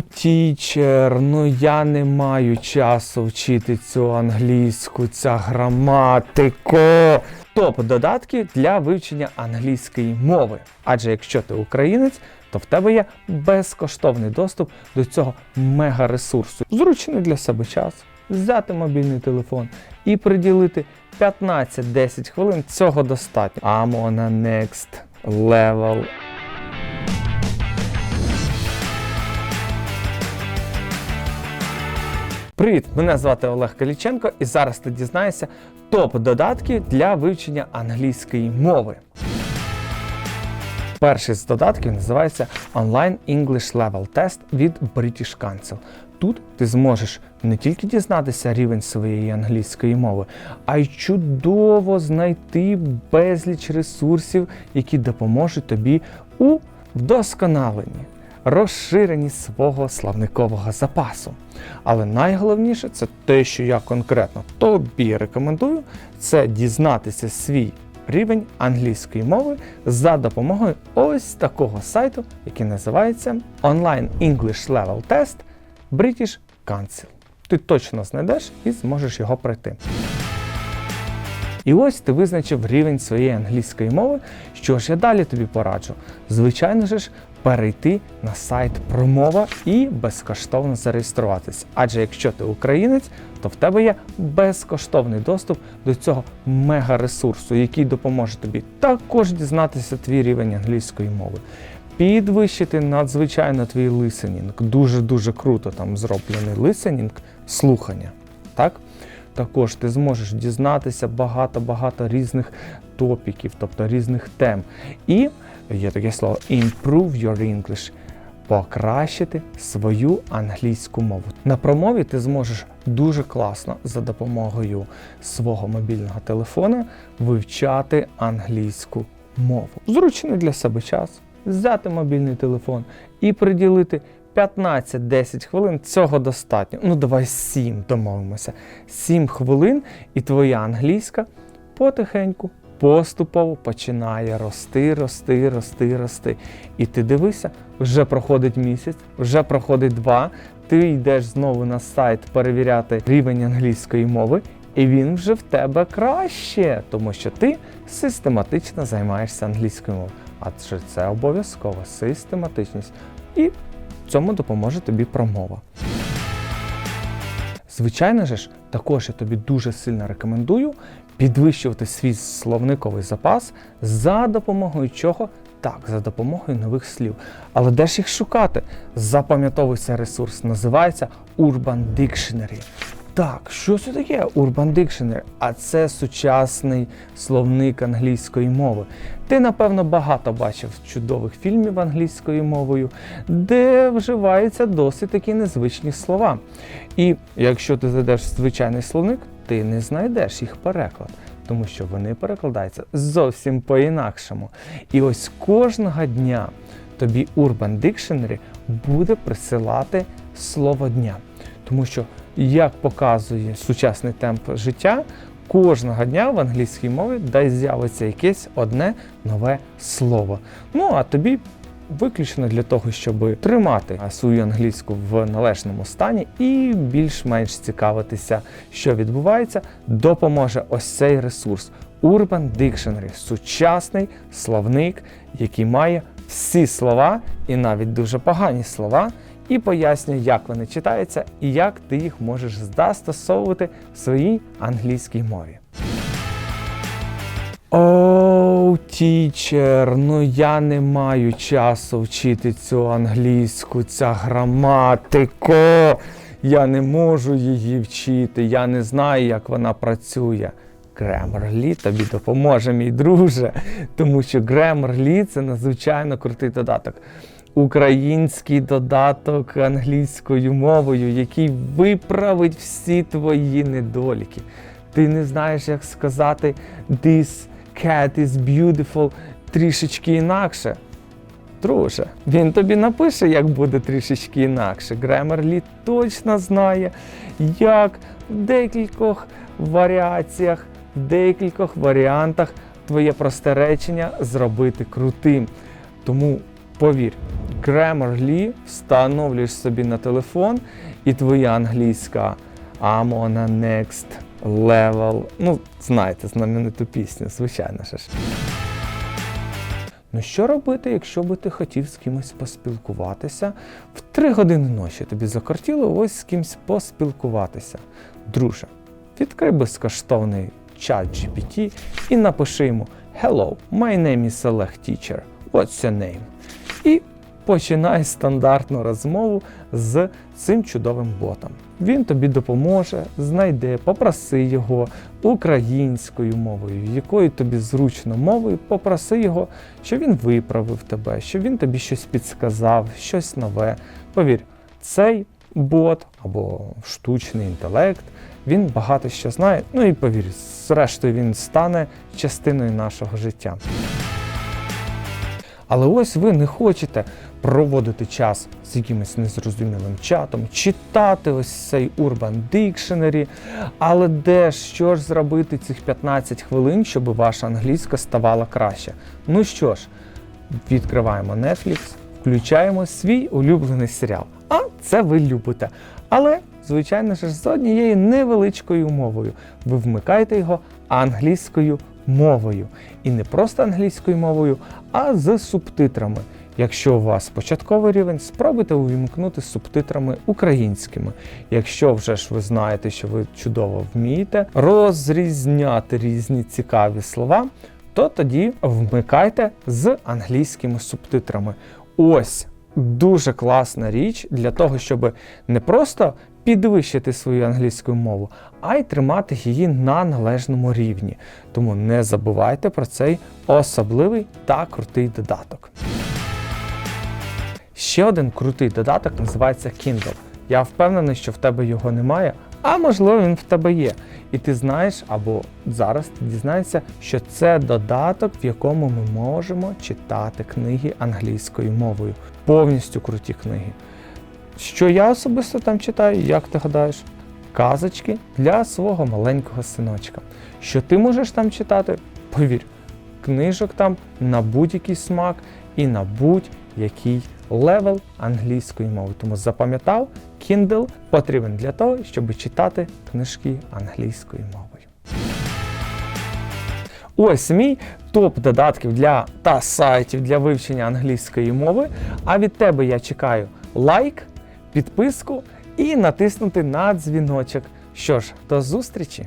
Тічер, ну я не маю часу вчити цю англійську, ця граматику. Топ додатки для вивчення англійської мови. Адже якщо ти українець, то в тебе є безкоштовний доступ до цього мега-ресурсу. Зручний для себе час, взяти мобільний телефон і приділити 15-10 хвилин. Цього достатньо. I'm on a next level. Привіт! Мене звати Олег Каліченко, і зараз ти дізнаєшся топ додатків для вивчення англійської мови. Перший з додатків називається Online English Level Test від British Council. Тут ти зможеш не тільки дізнатися рівень своєї англійської мови, а й чудово знайти безліч ресурсів, які допоможуть тобі у вдосконаленні, розширенні свого славникового запасу. Але найголовніше це те, що я конкретно тобі рекомендую, це дізнатися свій рівень англійської мови за допомогою ось такого сайту, який називається Online English Level Test British Council. Ти точно знайдеш і зможеш його пройти. І ось ти визначив рівень своєї англійської мови. Що ж я далі тобі пораджу? Звичайно ж, перейти на сайт Промова і безкоштовно зареєструватись. Адже якщо ти українець, то в тебе є безкоштовний доступ до цього мега-ресурсу, який допоможе тобі також дізнатися твій рівень англійської мови. Підвищити надзвичайно твій лисенінг. Дуже-дуже круто там зроблений лисенінг, слухання. Так? Також ти зможеш дізнатися багато-багато різних топіків, тобто різних тем. І є таке слово improve your English. Покращити свою англійську мову. На промові ти зможеш дуже класно за допомогою свого мобільного телефона вивчати англійську мову. Зручний для себе час, взяти мобільний телефон і приділити 15-10 хвилин цього достатньо. Ну, давай 7 домовимося. 7 хвилин, і твоя англійська потихеньку, поступово починає рости, рости, рости, рости. І ти дивися, вже проходить місяць, вже проходить два. Ти йдеш знову на сайт перевіряти рівень англійської мови, і він вже в тебе краще, тому що ти систематично займаєшся англійською мовою. Адже це обов'язково систематичність. І цьому допоможе тобі промова. Звичайно ж, також я тобі дуже сильно рекомендую підвищувати свій словниковий запас за допомогою чого? Так, за допомогою нових слів. Але де ж їх шукати? Запам'ятовуйся ресурс. Називається Urban Dictionary. Так, що це таке Urban Dictionary? А це сучасний словник англійської мови. Ти, напевно, багато бачив чудових фільмів англійською мовою, де вживаються досить такі незвичні слова. І якщо ти зайдеш звичайний словник, ти не знайдеш їх переклад, тому що вони перекладаються зовсім по-інакшому. І ось кожного дня тобі Urban Dictionary буде присилати слово дня. Тому що, як показує сучасний темп життя, кожного дня в англійській мові десь з'явиться якесь одне нове слово. Ну а тобі виключно для того, щоб тримати свою англійську в належному стані і більш-менш цікавитися, що відбувається, допоможе ось цей ресурс. Urban Dictionary – сучасний словник, який має всі слова і навіть дуже погані слова, і пояснює, як вони читаються і як ти їх можеш застосовувати в своїй англійській мові. Оу, тічер, ну я не маю часу вчити цю англійську, ця граматику. Я не можу її вчити, я не знаю, як вона працює. Grammarly тобі допоможе, мій друже, тому що Grammarly – це надзвичайно крутий додаток. Український додаток англійською мовою, який виправить всі твої недоліки. Ти не знаєш, як сказати this cat is beautiful трішечки інакше. Друже, він тобі напише, як буде трішечки інакше. Grammarly точно знає, як в декількох варіаціях, декількох варіантах твоє просте речення зробити крутим. Тому повір, Grammarly, встановлюєш собі на телефон, і твоя англійська I'm on a next level. Ну, знаєте, знамениту пісню, звичайно ж. Ну що робити, якщо би ти хотів з кимось поспілкуватися? В 3 години ночі тобі закортіло ось з кимось поспілкуватися. Друже, відкрий безкоштовний чат GPT і напиши йому Hello, my name is Олег Teacher. What's your name? І починай стандартну розмову з цим чудовим ботом. Він тобі допоможе, знайде, попроси його українською мовою, якою тобі зручно мовою, попроси його, щоб він виправив тебе, щоб він тобі щось підсказав, щось нове. Повір, цей бот або штучний інтелект, він багато що знає. Ну і повір, зрештою він стане частиною нашого життя. Але ось ви не хочете проводити час з якимось незрозумілим чатом, читати ось цей Urban Dictionary, але де що ж зробити цих 15 хвилин, щоб ваша англійська ставала краще? Ну що ж, відкриваємо Netflix, включаємо свій улюблений серіал. А це ви любите. Але, звичайно ж, з однією невеличкою умовою. Ви вмикаєте його англійською мовою. І не просто англійською мовою, а з субтитрами. Якщо у вас початковий рівень, спробуйте увімкнути субтитрами українськими. Якщо вже ж ви знаєте, що ви чудово вмієте розрізняти різні цікаві слова, то тоді вмикайте з англійськими субтитрами. Ось дуже класна річ для того, щоб не просто підвищити свою англійську мову, а й тримати її на належному рівні. Тому не забувайте про цей особливий та крутий додаток. Ще один крутий додаток називається Kindle. Я впевнений, що в тебе його немає, а можливо він в тебе є. І ти знаєш, або зараз ти дізнаєшся, що це додаток, в якому ми можемо читати книги англійською мовою. Повністю круті книги. Що я особисто там читаю, як ти гадаєш? Казочки для свого маленького синочка. Що ти можеш там читати? Повір, книжок там на будь-який смак і на будь-який левел англійської мови. Тому запам'ятав, Kindle потрібен для того, щоб читати книжки англійською мовою. Ось мій топ додатків для та сайтів для вивчення англійської мови. А від тебе я чекаю лайк, підписку і натиснути на дзвіночок. Що ж, до зустрічі!